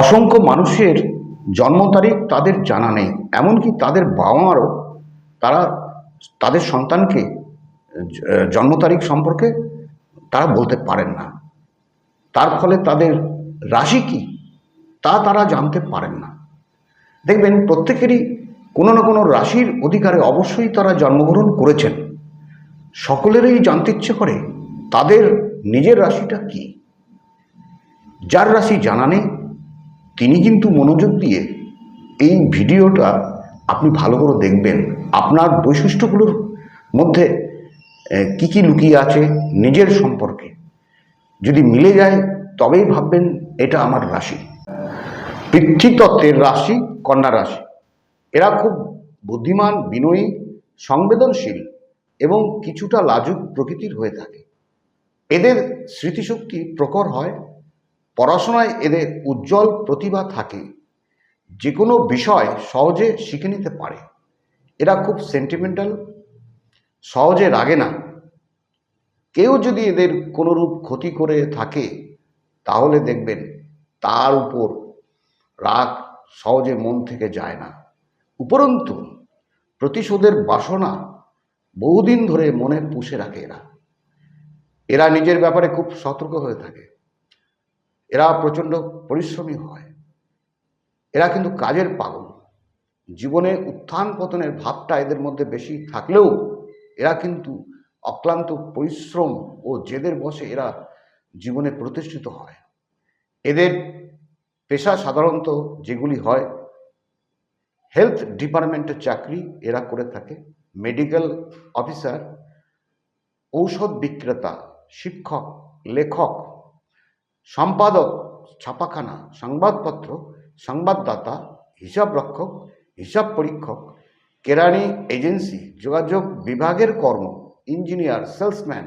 অসংখ্য মানুষের জন্ম তারিখ তাদের জানা নেই, এমনকি তাদের বাবা মারও তারা তাদের সন্তানকে জন্ম তারিখ সম্পর্কে তারা বলতে পারেন না। তার ফলে তাদের রাশি কি তা তারা জানতে পারেন না। দেখবেন প্রত্যেকেরই কোনো না কোনো রাশির অধিকারে অবশ্যই তারা জন্মগ্রহণ করেছেন। সকলেরই জানতে ইচ্ছে করে তাদের নিজের রাশিটা কি। যার রাশি জানা নেই তিনি কিন্তু মনোযোগ দিয়ে এই ভিডিওটা আপনি ভালো করে দেখবেন। আপনার বৈশিষ্ট্যগুলোর মধ্যে কি কি লুকিয়ে আছে নিজের সম্পর্কে। যদি মিলে যায়, তবেই ভাববেন এটা আমার রাশি। পৃথ্বীতত্ত্বের রাশি, কন্যা রাশি। এরা খুব বুদ্ধিমান, বিনয়ী, সংবেদনশীল এবং কিছুটা লাজুক প্রকৃতির হয়ে থাকে। এদের স্মৃতিশক্তি প্রখর হয় পড়াশোনায় এদের উজ্জ্বল প্রতিভা থাকে। যে কোনো বিষয় সহজে শিখে নিতে পারে। এরা খুব সেন্টিমেন্টাল সহজে রাগে না। কেউ যদি এদের কোনোরূপ ক্ষতি করে থাকে, তাহলে দেখবেন তার উপর রাগ সহজে মন থেকে যায় না। উপরন্তু, প্রতিশোধের বাসনা বহুদিন ধরে মনে পুষে রাখে এরা। এরা নিজের ব্যাপারে খুব সতর্ক হয়ে থাকে। এরা প্রচণ্ড পরিশ্রমী হয়। এরা কিন্তু কাজের পাগল। জীবনে উত্থান পতনের ভাবটা এদের মধ্যে বেশি থাকলেও এরা কিন্তু অক্লান্ত পরিশ্রম ও জেদের বসে এরা জীবনে প্রতিষ্ঠিত হয়। এদের পেশা সাধারণত যেগুলি হয় হেলথ ডিপার্টমেন্টের চাকরি এরা করে থাকে মেডিকেল অফিসার ঔষধ বিক্রেতা, শিক্ষক, লেখক সম্পাদক, ছাপাখানা, সংবাদপত্র, সংবাদদাতা হিসাবরক্ষক হিসাব পরীক্ষক কেরানি এজেন্সি, যোগাযোগ বিভাগের কর্ম, ইঞ্জিনিয়ার, সেলসম্যান,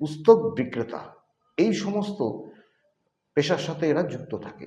পুস্তক বিক্রেতা, এই সমস্ত পেশার সাথে এরা যুক্ত থাকে।